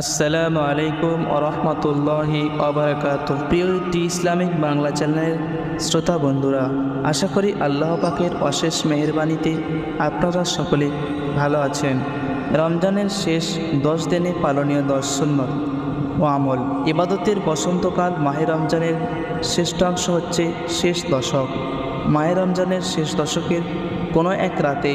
আসসালামু আলাইকুম আরহামতুল্লাহি আবরাকাত প্রিয় একটি ইসলামিক বাংলা চ্যানেলের শ্রোতা বন্ধুরা, আশা করি আল্লাহ পাকের অশেষ মেহরবানিতে আপনারা সকলে ভালো আছেন। রমজানের শেষ দশ দিনে পালনীয় দশ সুন্নত ও আমল। ইবাদতের বসন্তকাল মাহে রমজানের শ্রেষ্ঠাংশ হচ্ছে শেষ দশক। মাহে রমজানের শেষ দশকের কোনো এক রাতে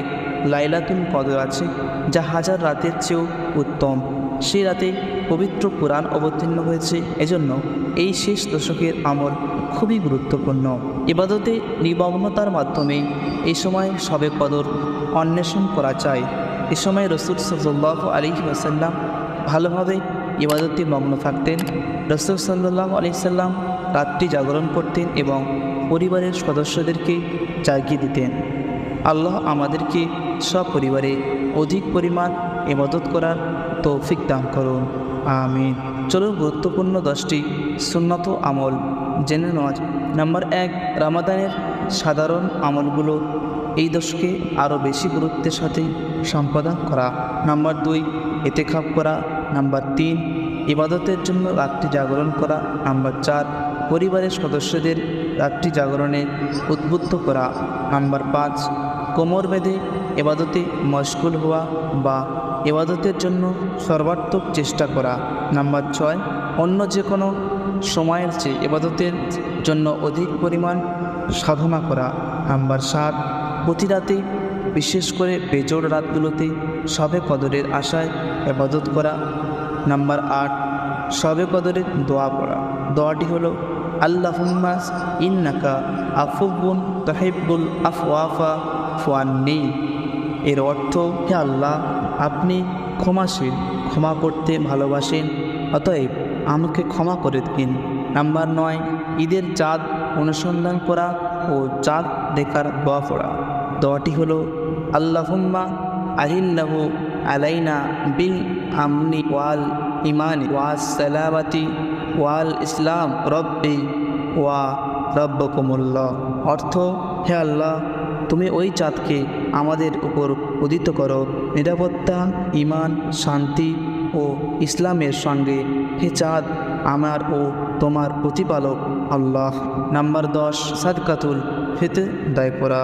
লাইলাতুল কদর আছে, যা হাজার রাতের চেয়েও উত্তম। সেই রাতে পবিত্র কোরআন অবতীর্ণ হয়েছে। এজন্য এই শেষ দশকের আমল খুবই গুরুত্বপূর্ণ। ইবাদতে নিমগ্নতার মাধ্যমে এই সময় সবে কদর অন্বেষণ করা চাই এ সময় রসুল সাল্লাহ আলী ওসাল্লাম ভালোভাবে ইবাদতে মগ্ন থাকতেন। রসুল সাল্লাহ আলি সাল্লাম রাত্রি জাগরণ করতেন এবং পরিবারের সদস্যদেরকে জাগিয়ে দিতেন। আল্লাহ আমাদেরকে সপরিবারে অধিক পরিমাণ ইবাদত করার তৌফিক দান করুন, আমিন। চলো গুরুত্বপূর্ণ দশটি সুন্নত আমল জেনে নেওয়া। নাম্বার এক, রামাদানের সাধারণ আমলগুলো এই দশকে আরও বেশি গুরুত্বের সাথে সম্পাদন করা। নাম্বার দুই এতেখাপ করা। নাম্বার তিন, ইবাদতের জন্য রাত্রি জাগরণ করা। নাম্বার চার, পরিবারের সদস্যদের রাত্রি জাগরণে উদ্বুদ্ধ করা। নাম্বার পাঁচ, কোমর বেঁধে এবাদতে মশগুল হওয়া বা এবাদতের জন্য সর্বাত্মক চেষ্টা করা। নাম্বার ছয়, অন্য যে কোনো সময়ের চেয়ে এবাদতের জন্য অধিক পরিমাণ সাধনা করা। নাম্বার সাত প্রতি রাতে বিশেষ করে বেজোড় রাতগুলোতে সবে কদরের আশায় এবাদত করা। নাম্বার আট, সবে কদরের দোয়া পড়া। দোয়াটি হলো, আল্লাহুম্মা ইন্নাকা আফুবুন তহিবুল আফওয়াফা ফুয়ান্নি এর অর্থ, হে আল্লাহ, আপনি ক্ষমাশীল, ক্ষমা করতে ভালোবাসেন, অতএব আমাকে ক্ষমা করে দিন। নাম্বার নয়, ঈদের চাঁদ অনুসন্ধান করা ও চাঁদ দেখার দোয়া পড়া। দোয়াটি হলো, আল্লাহুম্মা আহিল্লাহু আলাইনা বিল আমনি ওয়াল ইমানি ওয়াস সালামাতি ওয়াল ইসলাম রব্বি ওয়া রব্বকুমুল্লাহ। অর্থ, হে আল্লাহ তুমি ওই চাঁদকে আমাদের উপর উদিত করো। নিরাপত্তা ইমান শান্তি ও ইসলামের সঙ্গে হে চাঁদ, আমার ও তোমার প্রতিপালক আল্লাহ। নাম্বার দশ, সাদকাতুল ফিত দায় করা